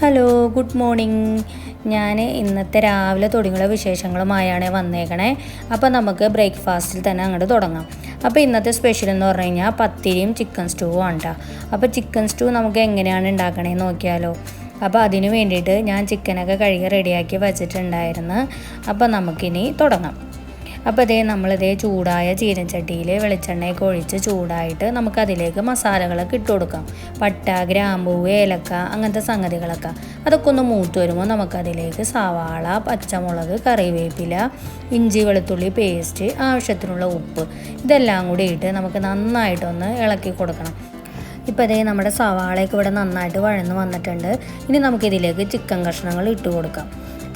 Hello good morning ഞാൻ ഇന്നത്തെ രാവിലെ തുടങ്ങിയുള്ള വിശേഷങ്ങളുമായാണ് വന്നേക്കണേ. അപ്പോൾ നമുക്ക് ബ്രേക്ക്ഫാസ്റ്റിൽ തന്നെ അങ്ങോട്ട് തുടങ്ങാം. അപ്പോൾ ഇന്നത്തെ സ്പെഷ്യൽ എന്ന് പറഞ്ഞു കഴിഞ്ഞാൽ പത്തിരിയും ചിക്കൻ സ്റ്റൂവും ആണ് കേട്ടോ അപ്പോൾ ചിക്കൻ സ്റ്റൂ നമുക്ക് എങ്ങനെയാണ് ഉണ്ടാക്കണേന്ന് നോക്കിയാലോ. അപ്പോൾ അതിന് വേണ്ടിയിട്ട് ഞാൻ ചിക്കനൊക്കെ കഴുകി റെഡിയാക്കി വെച്ചിട്ടുണ്ടായിരുന്നു. അപ്പോൾ നമുക്കിനി തുടങ്ങാം. അപ്പോൾ ഇതേ നമ്മളിതേ ചൂടായ ചീനച്ചട്ടിയിൽ വെളിച്ചെണ്ണയൊക്കെ ഒഴിച്ച് ചൂടായിട്ട് നമുക്കതിലേക്ക് മസാലകളൊക്കെ ഇട്ട് കൊടുക്കാം. പട്ട ഗ്രാമ്പൂ ഏലക്ക അങ്ങനത്തെ സംഗതികളൊക്കെ. അതൊക്കെ ഒന്ന് മൂത്ത് വരുമ്പോൾ നമുക്കതിലേക്ക് സവാള പച്ചമുളക് കറിവേപ്പില ഇഞ്ചി വെളുത്തുള്ളി പേസ്റ്റ് ആവശ്യത്തിനുള്ള ഉപ്പ് ഇതെല്ലാം കൂടി ഇട്ട് നമുക്ക് നന്നായിട്ടൊന്ന് ഇളക്കി കൊടുക്കണം. ഇപ്പോൾ അതേ നമ്മുടെ സവാളയൊക്കെ ഇവിടെ നന്നായിട്ട് വഴന്ന് വന്നിട്ടുണ്ട്. ഇനി നമുക്കിതിലേക്ക് ചിക്കൻ കഷ്ണങ്ങൾ ഇട്ട് കൊടുക്കാം.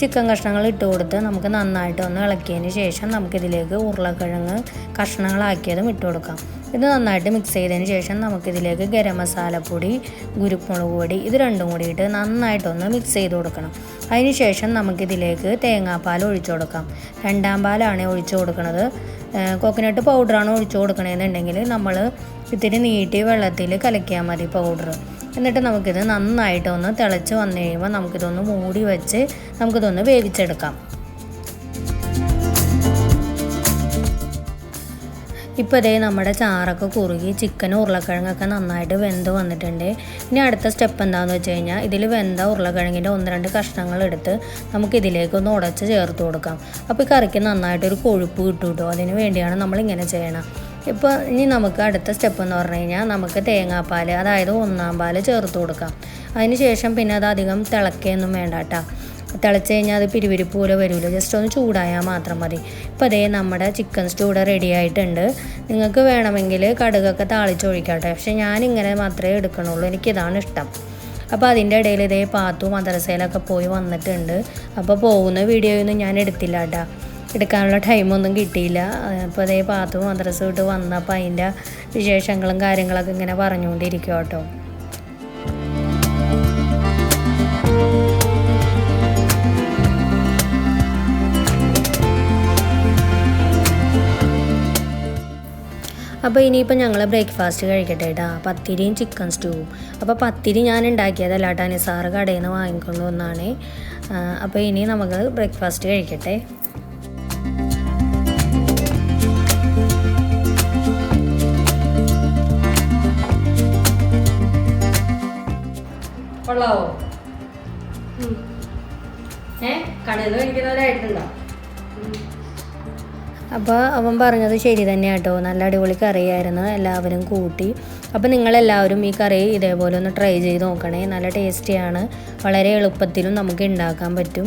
ചിക്കൻ കഷ്ണങ്ങൾ ഇട്ട് കൊടുത്ത് നമുക്ക് നന്നായിട്ട് ഒന്ന് ഇളക്കിയതിന് ശേഷം നമുക്കിതിലേക്ക് ഉരുളക്കിഴങ്ങ് കഷ്ണങ്ങളാക്കിയതും ഇട്ട് കൊടുക്കാം. ഇത് നന്നായിട്ട് മിക്സ് ചെയ്തതിന് ശേഷം നമുക്കിതിലേക്ക് ഗരം മസാലപ്പൊടി കുരുമുളക് പൊടി ഇത് രണ്ടും കൂടിയിട്ട് നന്നായിട്ടൊന്ന് മിക്സ് ചെയ്ത് കൊടുക്കണം. അതിന് ശേഷം നമുക്കിതിലേക്ക് തേങ്ങാപ്പാൽ ഒഴിച്ചു കൊടുക്കാം. രണ്ടാം പാലാണ് ഒഴിച്ചു കൊടുക്കുന്നത് കോക്കനട്ട് പൗഡറാണ് ഒഴിച്ചു കൊടുക്കണമെന്നുണ്ടെങ്കിൽ നമ്മൾ ഇത്തിരി നീട്ടി വെള്ളത്തിൽ കലക്കിയാൽ മതി പൗഡർ എന്നിട്ട് നമുക്കിത് നന്നായിട്ടൊന്ന് തിളച്ച് വന്നു കഴിയുമ്പോൾ നമുക്കിതൊന്ന് മൂടി വെച്ച് നമുക്കിതൊന്ന് വേവിച്ചെടുക്കാം. ഇപ്പോൾ ഇതേ നമ്മുടെ ചാറൊക്കെ കുറുകി ചിക്കനും ഉരുളക്കിഴങ്ങൊക്കെ നന്നായിട്ട് വെന്ത് വന്നിട്ടുണ്ട്. ഇനി അടുത്ത സ്റ്റെപ്പ് എന്താണെന്ന് വെച്ച് കഴിഞ്ഞാൽ ഇതിൽ വെന്ത ഉരുളക്കിഴങ്ങിന്റെ ഒന്ന് രണ്ട് കഷ്ണങ്ങൾ എടുത്ത് നമുക്ക് ഇതിലേക്കൊന്ന് ഉടച്ച് ചേർത്ത് കൊടുക്കാം. അപ്പോൾ ഈ കറിക്ക് നന്നായിട്ടൊരു കൊഴുപ്പ് കിട്ടും കേട്ടോ അതിന് വേണ്ടിയാണ് നമ്മളിങ്ങനെ ചെയ്യണം. ഇപ്പോൾ ഇനി നമുക്ക് അടുത്ത സ്റ്റെപ്പ് എന്ന് പറഞ്ഞു കഴിഞ്ഞാൽ നമുക്ക് തേങ്ങാപ്പാൽ അതായത് ഒന്നാം പാൽ ചേർത്ത് കൊടുക്കാം. അതിന് ശേഷം പിന്നെ അത് അധികം തിളക്കുകയൊന്നും വേണ്ട കേട്ടോ തിളച്ച് കഴിഞ്ഞാൽ അത് പിരിവിരിപ്പ് പോലെ വരില്ല ജസ്റ്റ് ഒന്ന് ചൂടായാൽ മാത്രം മതി. ഇപ്പോൾ അതേ നമ്മുടെ ചിക്കൻ സ്റ്റൂ ഇവിടെ റെഡി ആയിട്ടുണ്ട്. നിങ്ങൾക്ക് വേണമെങ്കിൽ കടുകൊക്കെ താളിച്ചൊഴിക്കട്ടെ. പക്ഷേ ഞാനിങ്ങനെ മാത്രമേ എടുക്കണുള്ളൂ. എനിക്കിതാണ് ഇഷ്ടം. അപ്പോൾ അതിന്റെ ഇടയിൽ ഇതേ പാത്തു മദ്രസയിലൊക്കെ പോയി വന്നിട്ടുണ്ട്. അപ്പോൾ പോകുന്ന വീഡിയോയൊന്നും ഞാൻ എടുത്തില്ല കേട്ടോ എടുക്കാനുള്ള ടൈമൊന്നും കിട്ടിയില്ല. അപ്പോൾ അതേ പാത്തു മദ്രസ വിട്ട് വന്നപ്പോൾ അതിന്റെ വിശേഷങ്ങളും കാര്യങ്ങളൊക്കെ ഇങ്ങനെ പറഞ്ഞുകൊണ്ടിരിക്കും കേട്ടോ. അപ്പോൾ ഇനിയിപ്പോൾ ഞങ്ങൾ ബ്രേക്ക്ഫാസ്റ്റ് കഴിക്കട്ടെ കേട്ടാ പത്തിരിയും ചിക്കൻ സ്റ്റൂവും. അപ്പോൾ പത്തിരി ഞാൻ ഉണ്ടാക്കിയതല്ല കേട്ടോ നിസാറ് കടയിൽ നിന്ന് വാങ്ങിക്കൊണ്ട് വന്നാണ്. അപ്പോൾ ഇനി നമുക്ക് ബ്രേക്ക്ഫാസ്റ്റ് കഴിക്കട്ടെ. കൊള്ളാവോ? കഴിക്കുന്നവരായിട്ടുണ്ടോ അപ്പോൾ അവൻ പറഞ്ഞത് ശരി തന്നെ കേട്ടോ നല്ല അടിപൊളി കറിയായിരുന്നു എല്ലാവരും കൂട്ടി. അപ്പോൾ നിങ്ങളെല്ലാവരും ഈ കറി ഇതേപോലെ ഒന്ന് ട്രൈ ചെയ്ത് നോക്കണേ. നല്ല ടേസ്റ്റിയാണ് വളരെ എളുപ്പത്തിലും നമുക്ക് ഉണ്ടാക്കാൻ പറ്റും.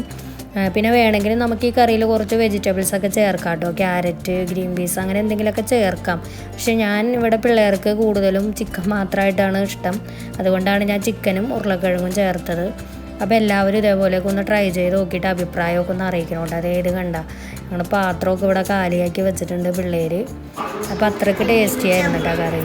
പിന്നെ വേണമെങ്കിൽ നമുക്ക് ഈ കറിയിൽ കുറച്ച് വെജിറ്റബിൾസ് ഒക്കെ ചേർക്കാം കേട്ടോ. ക്യാരറ്റ് ഗ്രീൻ പീസ് അങ്ങനെ എന്തെങ്കിലുമൊക്കെ ചേർക്കാം. പക്ഷെ ഞാൻ ഇവിടെ പിള്ളേർക്ക് കൂടുതലും ചിക്കൻ മാത്രമായിട്ടാണ് ഇഷ്ടം. അതുകൊണ്ടാണ് ഞാൻ ചിക്കനും ഉരുളക്കിഴങ്ങും ചേർത്തത്. അപ്പോൾ എല്ലാവരും ഇതേപോലെയൊക്കെ ഒന്ന് ട്രൈ ചെയ്ത് നോക്കിയിട്ട് അഭിപ്രായമൊക്കെ ഒന്ന് അറിയിക്കണോട്ടോ. അതേത് കണ്ട? ഞങ്ങൾ പാത്രമൊക്കെ ഇവിടെ കാലിയാക്കി വെച്ചിട്ടുണ്ട് പിള്ളേർ അപ്പോൾ അത്രയ്ക്ക് ടേസ്റ്റി ആയിരുന്നു കേട്ടോ കറി.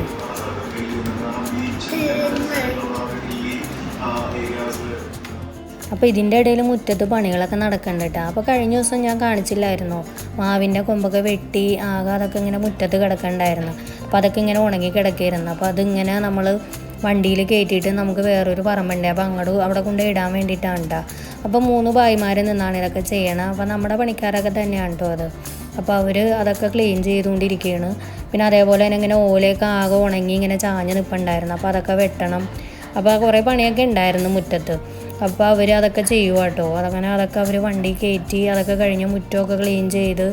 അപ്പോൾ ഇതിന്റെ ഇടയിൽ മുറ്റത്ത് പണികളൊക്കെ നടക്കുന്നുണ്ട് കേട്ടോ അപ്പോൾ കഴിഞ്ഞ ദിവസം ഞാൻ കാണിച്ചില്ലായിരുന്നു. മാവിന്റെ കൊമ്പൊക്കെ വെട്ടി ആകെ അതൊക്കെ ഇങ്ങനെ മുറ്റത്ത് കിടക്കണ്ടായിരുന്നു. അപ്പോൾ അതൊക്കെ ഇങ്ങനെ ഉണങ്ങി കിടക്കായിരുന്നു. അപ്പോൾ അതിങ്ങനെ നമ്മൾ വണ്ടിയിൽ കയറ്റിയിട്ട് നമുക്ക് വേറൊരു പറമ്പുണ്ട്. അപ്പോൾ അങ്ങോട്ട് അവിടെ കൊണ്ട് ഇടാൻ വേണ്ടിയിട്ടാണ് കേട്ടോ അപ്പോൾ മൂന്ന് ഭായിമാർ നിന്നാണ് ഇതൊക്കെ ചെയ്യണം. അപ്പോൾ നമ്മുടെ പണിക്കാരൊക്കെ തന്നെയാണ് കേട്ടോ അത്. അപ്പോൾ അവർ അതൊക്കെ ക്ലീൻ ചെയ്തുകൊണ്ടിരിക്കുകയാണ് പിന്നെ അതേപോലെ തന്നെ ഇങ്ങനെ ഓലയൊക്കെ ആകെ ഉണങ്ങി ഇങ്ങനെ ചാഞ്ഞ് നിൽപ്പുണ്ടായിരുന്നു അപ്പോൾ അതൊക്കെ വെട്ടണം. അപ്പോൾ കുറേ പണിയൊക്കെ ഉണ്ടായിരുന്നു മുറ്റത്ത്. അപ്പോൾ അവർ അതൊക്കെ ചെയ്യുക കേട്ടോ അതങ്ങനെ അതൊക്കെ അവർ വണ്ടി കയറ്റി അതൊക്കെ കഴിഞ്ഞ് മുറ്റമൊക്കെ ക്ലീൻ ചെയ്ത്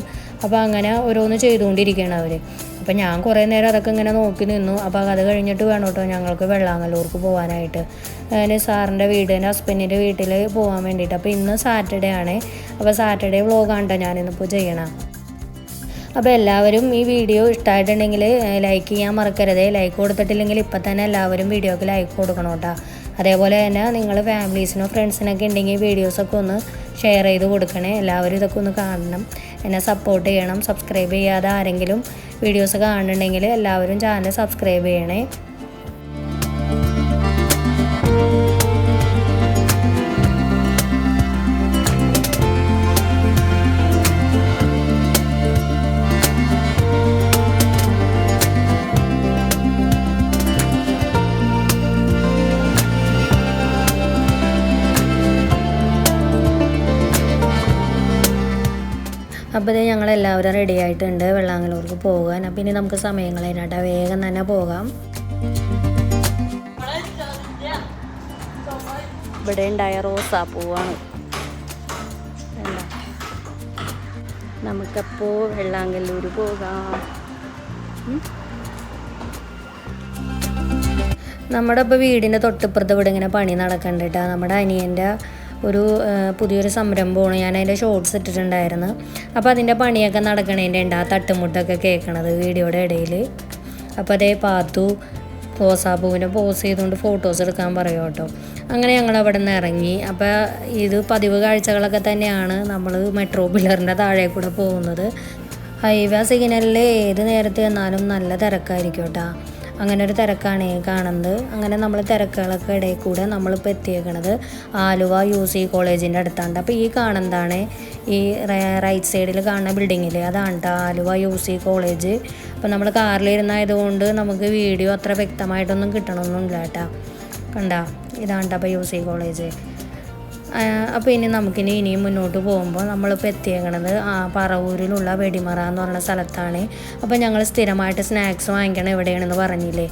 അപ്പോൾ അങ്ങനെ ഓരോന്ന് ചെയ്തുകൊണ്ടിരിക്കുകയാണ് അവർ അപ്പോൾ ഞാൻ കുറേ നേരം അതൊക്കെ ഇങ്ങനെ നോക്കി നിന്നു. അപ്പോൾ അത് കഴിഞ്ഞിട്ട് വേണം കേട്ടോ ഞങ്ങൾക്ക് വെള്ളാങ്ങല്ലൂർക്ക് പോകാനായിട്ട് അങ്ങനെ സാറിന്റെ വീട് എന്റെ ഹസ്ബൻഡിന്റെ വീട്ടിൽ പോകാൻ വേണ്ടിയിട്ട്. അപ്പോൾ ഇന്ന് സാറ്റർഡേ ആണ്. അപ്പോൾ സാറ്റർഡേ വ്ളോഗാണ് കേട്ടോ ഞാനിന്നിപ്പോൾ ചെയ്യണം. അപ്പോൾ എല്ലാവരും ഈ വീഡിയോ ഇഷ്ടമായിട്ടുണ്ടെങ്കിൽ ലൈക്ക് ചെയ്യാൻ മറക്കരുത്. ലൈക്ക് കൊടുത്തിട്ടില്ലെങ്കിൽ ഇപ്പം തന്നെ എല്ലാവരും വീഡിയോക്ക് ലൈക്ക് കൊടുക്കണം കേട്ടോ. അതേപോലെ തന്നെ നിങ്ങൾ ഫാമിലീസിനോ ഫ്രണ്ട്സിനൊക്കെ ഉണ്ടെങ്കിൽ വീഡിയോസൊക്കെ ഒന്ന് ഷെയർ ചെയ്ത് കൊടുക്കണേ. എല്ലാവരും ഇതൊക്കെ ഒന്ന് കാണണം. എന്നെ സപ്പോർട്ട് ചെയ്യണം. സബ്സ്ക്രൈബ് ചെയ്യാതെ ആരെങ്കിലും വീഡിയോസ് കാണുന്നുണ്ടെങ്കിൽ എല്ലാവരും ചാനൽ സബ്സ്ക്രൈബ് ചെയ്യണേ. അപ്പോൾ ഇത് എല്ലാവരും റെഡി ആയിട്ടുണ്ട് വെള്ളാങ്ങലൂർക്ക് പോകാൻ. അപ്പോൾ ഇനി നമുക്ക് സമയങ്ങൾ കളയാനായിട്ട് വേഗം തന്നെ പോകാം. ഇവിടെ ഉണ്ടായ റോസാപ്പൂവാണ് കണ്ടോ? നമുക്കപ്പോൾ വെള്ളാങ്കല്ലൂർ പോകാം. നമ്മുടെ ഇപ്പോൾ വീടിന്റെ തൊട്ടിപ്പുറത്ത് ഇവിടെ ഇങ്ങനെ പണി നടക്കുന്നുണ്ട് കേട്ടോ നമ്മുടെ അനിയന്റെ ഒരു പുതിയൊരു സംരംഭമാണ്. ഞാൻ അതിന്റെ ഷോർട്സ് ഇട്ടിട്ടുണ്ടായിരുന്നു. അപ്പോൾ അതിന്റെ പണിയൊക്കെ നടക്കണതിന്റെ ഉണ്ട്. ആ തട്ടുമുട്ടൊക്കെ കേൾക്കണത് വീഡിയോയുടെ ഇടയിൽ അപ്പോൾ അതേ പാത്തു റോസാപ്പൂവിന്റെ പോസ് ചെയ്തുകൊണ്ട് ഫോട്ടോസ് എടുക്കാൻ പറയും കേട്ടോ. അങ്ങനെ ഞങ്ങൾ അവിടെ നിന്ന് ഇറങ്ങി. അപ്പോൾ ഇത് പതിവ് കാഴ്ചകളൊക്കെ തന്നെയാണ് നമ്മൾ മെട്രോ പില്ലറിന്റെ താഴെ കൂടെ പോകുന്നത്. ഹൈവേ സിഗ്നലിൽ ഏത് നേരത്തെ ചെന്നാലും നല്ല തിരക്കായിരിക്കും കേട്ടോ. അങ്ങനെ ഒരു തിരക്കാണ് കാണുന്നത്. അങ്ങനെ നമ്മൾ തിരക്കുകളൊക്കെ ഇടയിൽ കൂടെ നമ്മളിപ്പോൾ എത്തിയേക്കണത് ആലുവ യു സി കോളേജിന്റെ അടുത്താണ് അപ്പോൾ ഈ കാണുന്നതാണ് ഈ റൈറ്റ് സൈഡിൽ കാണുന്ന ബിൽഡിങ്ങിൽ അതാണ് കേട്ടോ ആലുവ യു സി കോളേജ്. അപ്പോൾ നമ്മൾ കാറിലിരുന്നായതുകൊണ്ട് നമുക്ക് വീഡിയോ അത്ര വ്യക്തമായിട്ടൊന്നും കിട്ടണമെന്നില്ല കേട്ടോ കണ്ട? ഇതാണ് കേട്ടോ അപ്പോൾ യു സി കോളേജ്. അപ്പോൾ ഇനി നമുക്കിനി ഇനിയും മുന്നോട്ട് പോകുമ്പോൾ നമ്മളിപ്പോൾ എത്തിയേക്കണത് പറവൂരിലുള്ള വെടിമറ എന്ന് പറയുന്ന സ്ഥലത്താണ്. അപ്പോൾ ഞങ്ങൾ സ്ഥിരമായിട്ട് സ്നാക്സ് വാങ്ങിക്കണം എവിടെയാണെന്ന് പറഞ്ഞില്ലേ?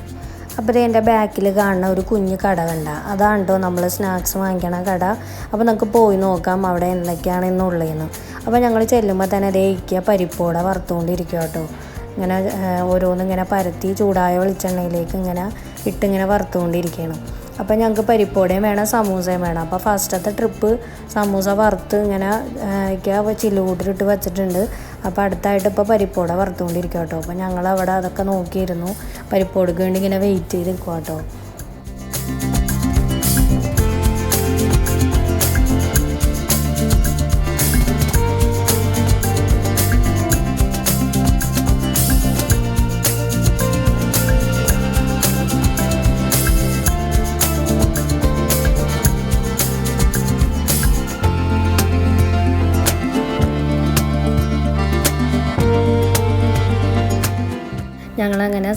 അപ്പോൾ ഇത് എന്റെ ബാക്കിൽ കാണുന്ന ഒരു കുഞ്ഞു കട കണ്ട. അതാണ് നമ്മൾ സ്നാക്സ് വാങ്ങിക്കണ കട. അപ്പോൾ നമുക്ക് പോയി നോക്കാം അവിടെ എന്തൊക്കെയാണ് ഇന്നുള്ളതെന്ന് അപ്പോൾ ഞങ്ങൾ ചെല്ലുമ്പോൾ തന്നെ അതേ ഇക്ക പരിപ്പോടെ വറുത്തുകൊണ്ടിരിക്കുക കേട്ടോ. ഇങ്ങനെ ഓരോന്നിങ്ങനെ പരത്തി ചൂടായ വെളിച്ചെണ്ണയിലേക്ക് ഇങ്ങനെ ഇട്ടിങ്ങനെ വറുത്തുകൊണ്ടിരിക്കുകയാണ് അപ്പോൾ ഞങ്ങൾക്ക് പരിപ്പോടയും വേണം സമൂസയും വേണം. അപ്പോൾ ഫസ്റ്റത്തെ ട്രിപ്പ് സമൂസ വറുത്ത് ഇങ്ങനെ ചില്ലുകൂട്ടിലിട്ട് വെച്ചിട്ടുണ്ട്. അപ്പോൾ അടുത്തായിട്ട് ഇപ്പോൾ പരിപ്പോട വറുത്തുകൊണ്ടിരിക്കും കേട്ടോ അപ്പോൾ ഞങ്ങൾ അവിടെ അതൊക്കെ നോക്കിയിരുന്നു. പരിപ്പോടക്ക് വേണ്ടി ഇങ്ങനെ വെയിറ്റ് ചെയ്ത് കേട്ടോ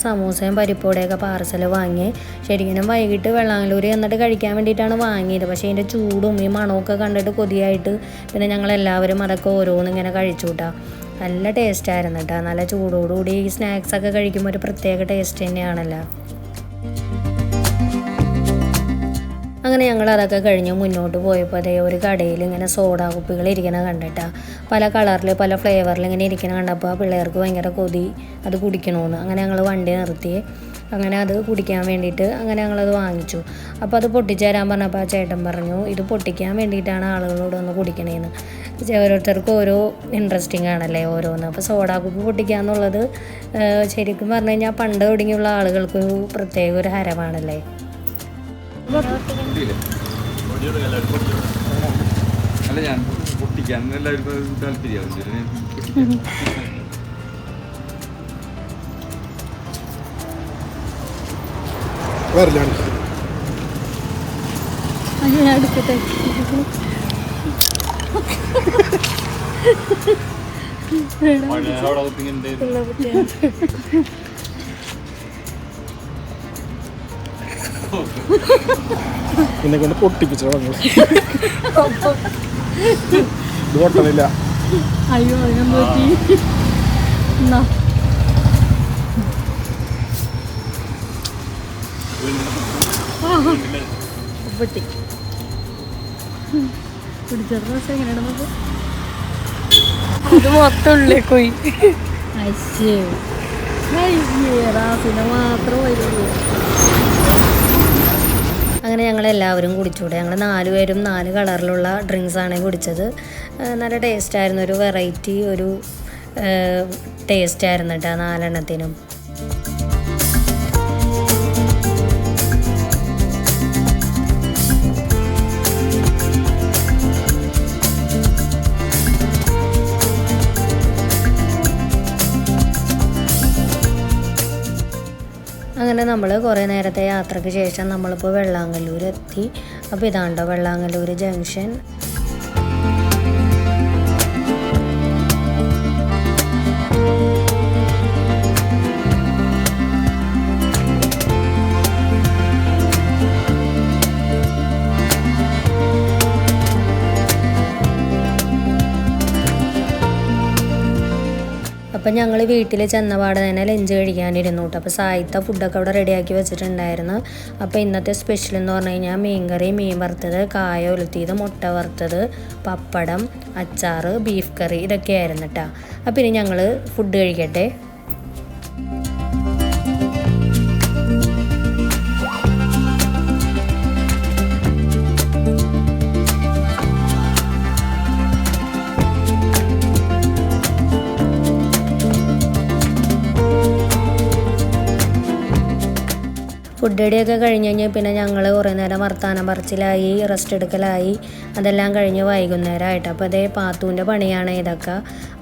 സമൂസയും പരിപ്പോടെയൊക്കെ പാർസൽ വാങ്ങി. ശരിക്കും വൈകിട്ട് വെള്ളാങ്ങലൂർ എന്നിട്ട് കഴിക്കാൻ വേണ്ടിയിട്ടാണ് വാങ്ങിയത്. പക്ഷേ അതിന്റെ ചൂടും ഈ മണമൊക്കെ കണ്ടിട്ട് കൊതിയായിട്ട് പിന്നെ ഞങ്ങൾ എല്ലാവരും അതൊക്കെ ഓരോന്ന് ഇങ്ങനെ കഴിച്ചു കൂട്ടാ നല്ല ടേസ്റ്റ് ആയിരുന്നു കേട്ടോ നല്ല ചൂടോടുകൂടി ഈ സ്നാക്സൊക്കെ കഴിക്കുമ്പോൾ ഒരു പ്രത്യേക ടേസ്റ്റ് തന്നെയാണല്ലോ. അങ്ങനെ ഞങ്ങൾ അതൊക്കെ കഴിഞ്ഞ് മുന്നോട്ട് പോയപ്പോൾ അതേ ഒരു കടയിൽ ഇങ്ങനെ സോഡ കുപ്പികൾ ഇരിക്കണ കണ്ടിട്ടാ. പല കളറിൽ പല ഫ്ലേവറിൽ ഇങ്ങനെ ഇരിക്കണ കണ്ടപ്പോൾ ആ പിള്ളേർക്ക് ഭയങ്കര കൊതി അത് കുടിക്കണമെന്ന് അങ്ങനെ ഞങ്ങൾ വണ്ടി നിർത്തി. അങ്ങനെ അത് കുടിക്കാൻ വേണ്ടിയിട്ട് അങ്ങനെ ഞങ്ങളത് വാങ്ങിച്ചു. അപ്പോൾ അത് പൊട്ടിച്ചേരാൻ പറഞ്ഞപ്പോൾ ആ ചേട്ടൻ പറഞ്ഞു ഇത് പൊട്ടിക്കാൻ വേണ്ടിയിട്ടാണ് ആളുകളോട് ഒന്ന് കുടിക്കണേന്ന്. ഓരോരുത്തർക്കും ഓരോ ഇൻട്രസ്റ്റിംഗ് ആണല്ലേ ഓരോന്ന്. അപ്പോൾ സോഡാ കുപ്പി പൊട്ടിക്കുക എന്നുള്ളത് ശരിക്കും പറഞ്ഞു കഴിഞ്ഞാൽ പണ്ട് തുടങ്ങിയുള്ള ആളുകൾക്കൊരു പ്രത്യേക ഒരു ഹരമാണല്ലേ? അല്ല ഞാൻ പൊട്ടിക്കാൻ എല്ലാവർക്കും താല്പര്യമാവും വരലാണ് എന്നെ കൊണ്ട് പൊട്ടിപ്പിച്ചു ഇത് പൊട്ടണില്ല. അയ്യോ അതിനെന്ത് പറ്റി? പൊട്ടി. ഇത് മൊത്തം പോയി. അയ്യേ അയ്യേ റാസിനെ മാത്രം വരുള്ളൂ അങ്ങനെ ഞങ്ങൾ എല്ലാവരും കുടിച്ചൂടെ. ഞങ്ങൾ നാല് പേരും നാല് കളറിലുള്ള ഡ്രിങ്ക്സാണ് കുടിച്ചത്. നല്ല ടേസ്റ്റായിരുന്നു ഒരു വെറൈറ്റി ഒരു ടേസ്റ്റ് ആയിരുന്നു കേട്ടോ നാലെണ്ണത്തിനും. അങ്ങനെ നമ്മൾ കുറേ നേരത്തെ യാത്രയ്ക്ക് ശേഷം നമ്മളിപ്പോൾ വെള്ളാങ്കല്ലൂർ എത്തി അപ്പോൾ ഇതാണ്ടോ വെള്ളാങ്കല്ലൂർ ജംഗ്ഷൻ. അപ്പം ഞങ്ങൾ വീട്ടിൽ ചെന്നപാട് തന്നെ ലഞ്ച് കഴിക്കാനിരുന്നു കേട്ടോ. അപ്പോൾ സായിത്ത ഫുഡൊക്കെ അവിടെ റെഡിയാക്കി വെച്ചിട്ടുണ്ടായിരുന്നു. അപ്പോൾ ഇന്നത്തെ സ്പെഷ്യൽ എന്ന് പറഞ്ഞു കഴിഞ്ഞാൽ മീൻകറി മീൻ വറുത്തത് കായ ഒലുത്തിയത് മുട്ട വറുത്തത് പപ്പടം അച്ചാറ് ബീഫ് കറി ഇതൊക്കെയായിരുന്നു കേട്ടോ. അപ്പോൾ ഇനി ഞങ്ങൾ ഫുഡ് കഴിക്കട്ടെ. ഫുഡ് റെഡിയൊക്കെ കഴിഞ്ഞ് കഴിഞ്ഞാൽ പിന്നെ ഞങ്ങൾ കുറേ നേരം വർത്താനം പറച്ചിലായി റെസ്റ്റ് എടുക്കലായി. അതെല്ലാം കഴിഞ്ഞ് വൈകുന്നേരമായിട്ട് അപ്പോൾ അതേ പാത്തൂന്റെ പണിയാണ് ഇതൊക്കെ.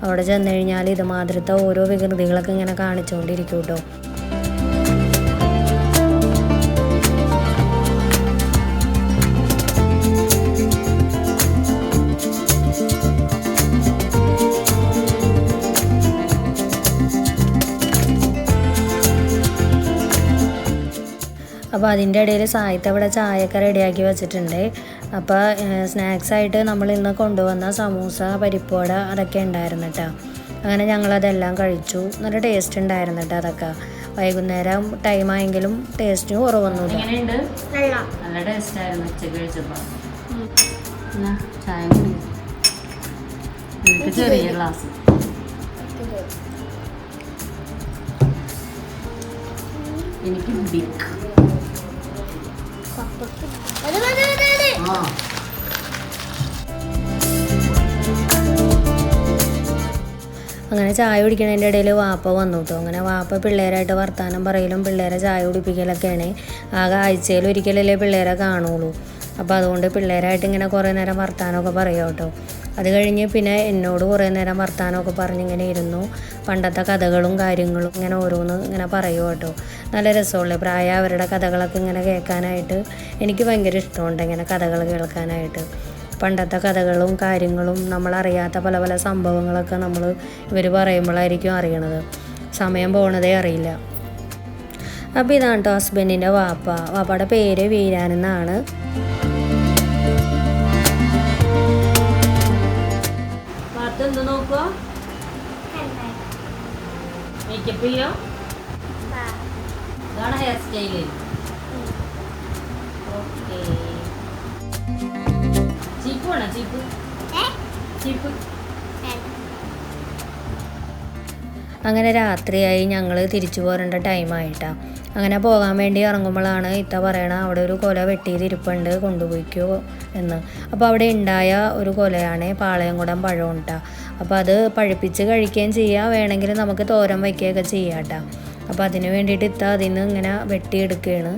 അവിടെ ചെന്ന് കഴിഞ്ഞാൽ ഇതുമാതിരത്തെ ഓരോ വികൃതികളൊക്കെ ഇങ്ങനെ കാണിച്ചുകൊണ്ടിരിക്കും കേട്ടോ അപ്പോൾ അതിന്റെ ഇടയിൽ സായിത്ത് അവിടെ ചായയൊക്കെ റെഡിയാക്കി വെച്ചിട്ടുണ്ട്. അപ്പോൾ സ്നാക്സ് ആയിട്ട് നമ്മൾ ഇന്ന് കൊണ്ടുവന്ന സമൂസ പരിപ്പോട അതൊക്കെ ഉണ്ടായിരുന്നു കേട്ടോ. അങ്ങനെ ഞങ്ങളതെല്ലാം കഴിച്ചു. നല്ല ടേസ്റ്റ് ഉണ്ടായിരുന്നു കേട്ടോ അതൊക്കെ. വൈകുന്നേരം ടൈം ആയെങ്കിലും ടേസ്റ്റിന് കുറവൊന്നുമില്ല നല്ല ടേസ്റ്റ് ആയിരുന്നു ഉച്ചയ്ക്ക് കഴിച്ചപ്പോൾ. ചായ ചെറിയ ഗ്ലാസ് എനിക്ക് ബിഗ് അങ്ങനെ ചായ കുടിക്കണതിന്റെ ഇടയിൽ വാപ്പ വന്നു കേട്ടോ അങ്ങനെ വാപ്പ പിള്ളേരായിട്ട് വർത്തമാനം പറയലും പിള്ളേരെ ചായ കുടിപ്പിക്കലൊക്കെയാണ്. ആകെ ആഴ്ചയിൽ ഒരിക്കലല്ലേ പിള്ളേരെ കാണുള്ളൂ. അപ്പോൾ അതുകൊണ്ട് പിള്ളേരായിട്ട് ഇങ്ങനെ കുറേ നേരം വർത്തമാനമൊക്കെ പറയാം കേട്ടോ അത് കഴിഞ്ഞ് പിന്നെ എന്നോട് കുറേ നേരം വർത്താനമൊക്കെ പറഞ്ഞിങ്ങനെ ഇരുന്നു. പണ്ടത്തെ കഥകളും കാര്യങ്ങളും ഇങ്ങനെ ഓരോന്ന് ഇങ്ങനെ പറയുമോ കേട്ടോ. നല്ല രസമുള്ളൂ പ്രായ അവരുടെ കഥകളൊക്കെ ഇങ്ങനെ കേൾക്കാനായിട്ട് എനിക്ക് ഭയങ്കര ഇഷ്ടമുണ്ട് ഇങ്ങനെ കഥകൾ കേൾക്കാനായിട്ട്. പണ്ടത്തെ കഥകളും കാര്യങ്ങളും നമ്മളറിയാത്ത പല പല സംഭവങ്ങളൊക്കെ നമ്മൾ ഇവർ പറയുമ്പോഴായിരിക്കും അറിയണത്. സമയം പോണതേ അറിയില്ല. അപ്പോൾ ഇതാണ് കേട്ടോ ഹസ്ബൻഡിന്റെ വാപ്പ. വാപ്പയുടെ പേര് വീരാനെന്നാണ് മേക്കപ്പ് ചെയ്യോ. ഇതാണ് ഹെയർ സ്റ്റൈൽ ഓക്കെ ചീപ്പ് വേണോ? ചീപ്പ്. ചീപ്പ്. അങ്ങനെ രാത്രിയായി ഞങ്ങൾ തിരിച്ചു പോരേണ്ട ടൈമായിട്ടാണ് അങ്ങനെ പോകാൻ വേണ്ടി ഇറങ്ങുമ്പോഴാണ് ഇത്ത പറയണ അവിടെ ഒരു കൊല വെട്ടിയതിരിപ്പുണ്ട് കൊണ്ടുപോയിക്കോ എന്ന്. അപ്പോൾ അവിടെ ഉണ്ടായ ഒരു കൊലയാണ് പാളയംകുടം പഴം ഉണ്ടാ അപ്പോൾ അത് പഴുപ്പിച്ച് കഴിക്കുകയും ചെയ്യാം വേണമെങ്കിൽ നമുക്ക് തോരൻ വയ്ക്കുകയൊക്കെ ചെയ്യാം കേട്ടോ അപ്പോൾ അതിന് വേണ്ടിയിട്ട് ഇത്ത അതിൽ നിന്ന് ഇങ്ങനെ വെട്ടിയെടുക്കുകയാണ്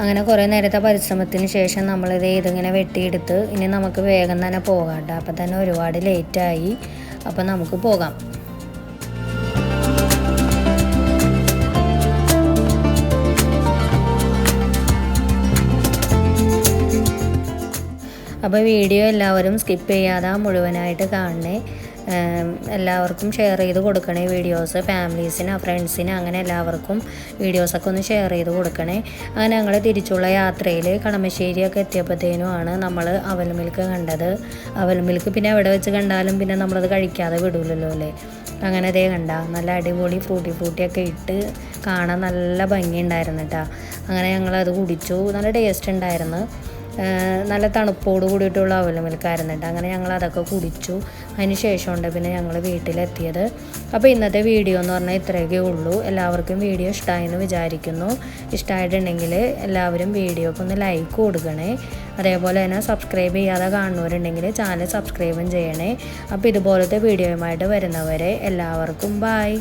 അങ്ങനെ കുറേ നേരത്തെ പരിശ്രമത്തിന് ശേഷം നമ്മളിത് ഇതിങ്ങനെ വെട്ടിയെടുത്ത് ഇനി നമുക്ക് വേഗം തന്നെ പോകാം കേട്ടോ അപ്പം തന്നെ ഒരുപാട് ലേറ്റായി അപ്പോൾ നമുക്ക് പോകാം. അപ്പോൾ വീഡിയോ എല്ലാവരും സ്കിപ്പ് ചെയ്യാതെ മുഴുവനായിട്ട് കാണണേ. എല്ലാവർക്കും ഷെയർ ചെയ്ത് കൊടുക്കണേ വീഡിയോസ് ഫാമിലീസിന് ഫ്രണ്ട്സിന് അങ്ങനെ എല്ലാവർക്കും വീഡിയോസൊക്കെ ഒന്ന് ഷെയർ ചെയ്ത് കൊടുക്കണേ. അങ്ങനെ ഞങ്ങൾ തിരിച്ചുള്ള യാത്രയിൽ കളമശ്ശേരിയൊക്കെ എത്തിയപ്പോഴത്തേനുമാണ് നമ്മൾ അവൽ മിൽക്ക് കണ്ടത്. അവൽ മിൽക്ക് പിന്നെ എവിടെ വെച്ച് കണ്ടാലും പിന്നെ നമ്മളത് കഴിക്കാതെ വിടൂലല്ലോ അല്ലേ? അങ്ങനെ അതേ കണ്ട നല്ല അടിപൊളി ഫ്രൂട്ടി ഫ്രൂട്ടിയൊക്കെ ഇട്ട് കാണാൻ നല്ല ഭംഗിയുണ്ടായിരുന്നു കേട്ടോ അങ്ങനെ ഞങ്ങളത് കുടിച്ചു നല്ല ടേസ്റ്റ് ഉണ്ടായിരുന്നു. നല്ല തണുപ്പോട് കൂടിയിട്ടുള്ള അവൽ മിൽക്കായിരുന്നു അങ്ങനെ ഞങ്ങൾ അതൊക്കെ കുടിച്ചു. അതിന് ശേഷമുണ്ട് പിന്നെ ഞങ്ങൾ വീട്ടിലെത്തിയത്. അപ്പോൾ ഇന്നത്തെ വീഡിയോ എന്ന് പറഞ്ഞാൽ ഇത്രയൊക്കെ ഉള്ളൂ. എല്ലാവർക്കും വീഡിയോ ഇഷ്ടമായെന്ന് വിചാരിക്കുന്നു. ഇഷ്ടമായിട്ടുണ്ടെങ്കിൽ എല്ലാവരും വീഡിയോക്ക് ഒന്ന് ലൈക്ക് കൊടുക്കണേ. അതേപോലെ തന്നെ സബ്സ്ക്രൈബ് ചെയ്യാതെ കാണുന്നവരുണ്ടെങ്കിൽ ചാനൽ സബ്സ്ക്രൈബും ചെയ്യണേ. അപ്പോൾ ഇതുപോലത്തെ വീഡിയോയുമായിട്ട് വരുന്നവരെ എല്ലാവർക്കും ബായ്